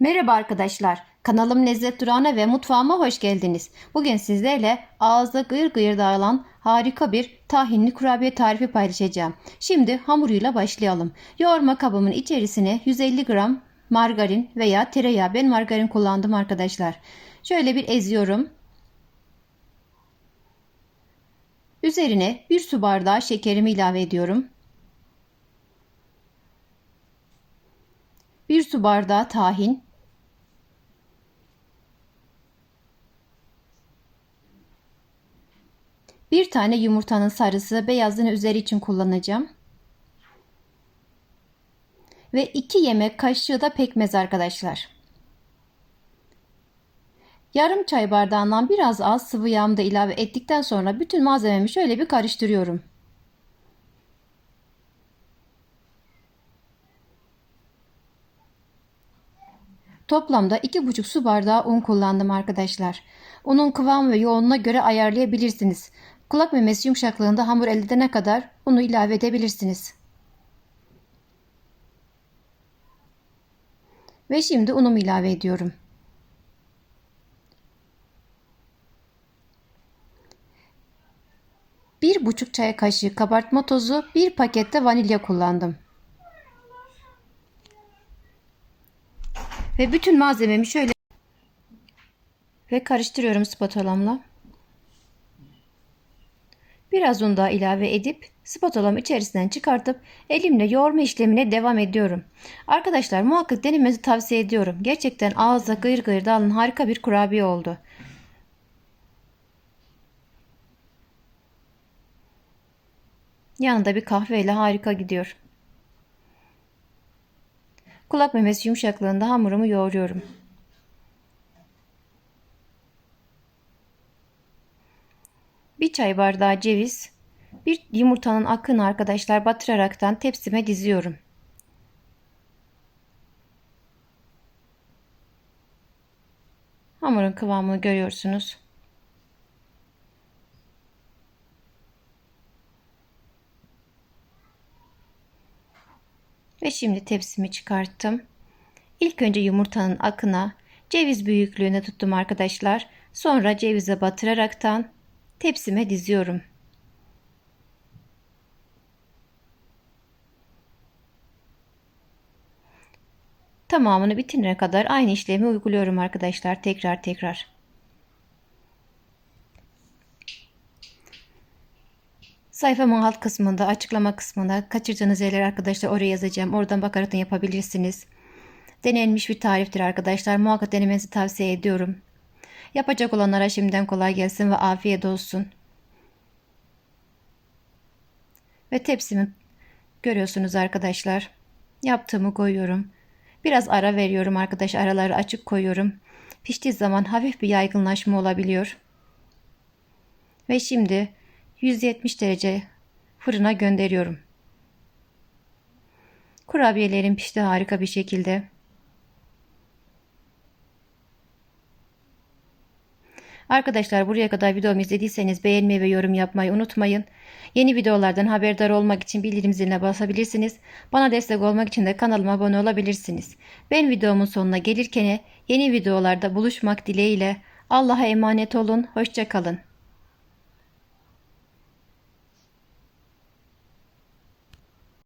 Merhaba arkadaşlar. Kanalım Lezzet Durağı'na ve mutfağıma hoş geldiniz. Bugün sizlerle ağızda gıyır gıyır dağılan harika bir tahinli kurabiye tarifi paylaşacağım. Şimdi hamuruyla başlayalım. Yoğurma kabımın içerisine 150 gram margarin veya tereyağı ben margarin kullandım arkadaşlar. Şöyle bir eziyorum. Üzerine bir su bardağı şekerimi ilave ediyorum. Bir su bardağı tahin, bir tane yumurtanın sarısı beyazını üzeri için kullanacağım. Ve 2 yemek kaşığı da pekmez arkadaşlar. Yarım çay bardağından biraz az sıvı yağımı da ilave ettikten sonra bütün malzememi şöyle bir karıştırıyorum. Toplamda 2,5 su bardağı un kullandım arkadaşlar. Unun kıvam ve yoğunluğuna göre ayarlayabilirsiniz. Kulak memesi yumuşaklığında hamur elde edene kadar unu ilave edebilirsiniz. Ve şimdi unumu ilave ediyorum. Bir buçuk çay kaşığı kabartma tozu, bir pakette vanilya kullandım. Ve bütün malzememi şöyle ve karıştırıyorum spatulamla. Biraz un daha ilave edip spatulamı içerisinden çıkartıp elimle yoğurma işlemine devam ediyorum. Arkadaşlar muhakkak denemenizi tavsiye ediyorum. Gerçekten ağızda gıyır gıyır dağılan harika bir kurabiye oldu. Yanında bir kahveyle harika gidiyor. Kulak memesi yumuşaklığında hamurumu yoğuruyorum. Bir çay bardağı ceviz, bir yumurtanın akını arkadaşlar batıraraktan tepsime diziyorum. Hamurun kıvamını görüyorsunuz. Ve şimdi tepsimi çıkarttım. İlk önce yumurtanın akına ceviz büyüklüğünde tuttum arkadaşlar. Sonra cevize batıraraktan tepsime diziyorum. Tamamını bitirene kadar aynı işlemi uyguluyorum arkadaşlar. Tekrar tekrar. Sayfamın alt kısmında açıklama kısmında kaçırdığınız yerler arkadaşlar oraya yazacağım. Oradan bakarak yapabilirsiniz. Denenmiş bir tariftir arkadaşlar. Muhakkak denemenizi tavsiye ediyorum. Yapacak olanlara şimdiden kolay gelsin ve afiyet olsun. Ve tepsimi görüyorsunuz arkadaşlar. Yaptığımı koyuyorum. Biraz ara veriyorum arkadaş. Araları açık koyuyorum. Piştiği zaman hafif bir yaygınlaşma olabiliyor. Ve şimdi 170 derece fırına gönderiyorum. Kurabiyelerim pişti harika bir şekilde. Arkadaşlar buraya kadar videomu izlediyseniz beğenmeyi ve yorum yapmayı unutmayın. Yeni videolardan haberdar olmak için bildirim ziline basabilirsiniz. Bana destek olmak için de kanalıma abone olabilirsiniz. Ben videomun sonuna gelirken yeni videolarda buluşmak dileğiyle Allah'a emanet olun. Hoşçakalın.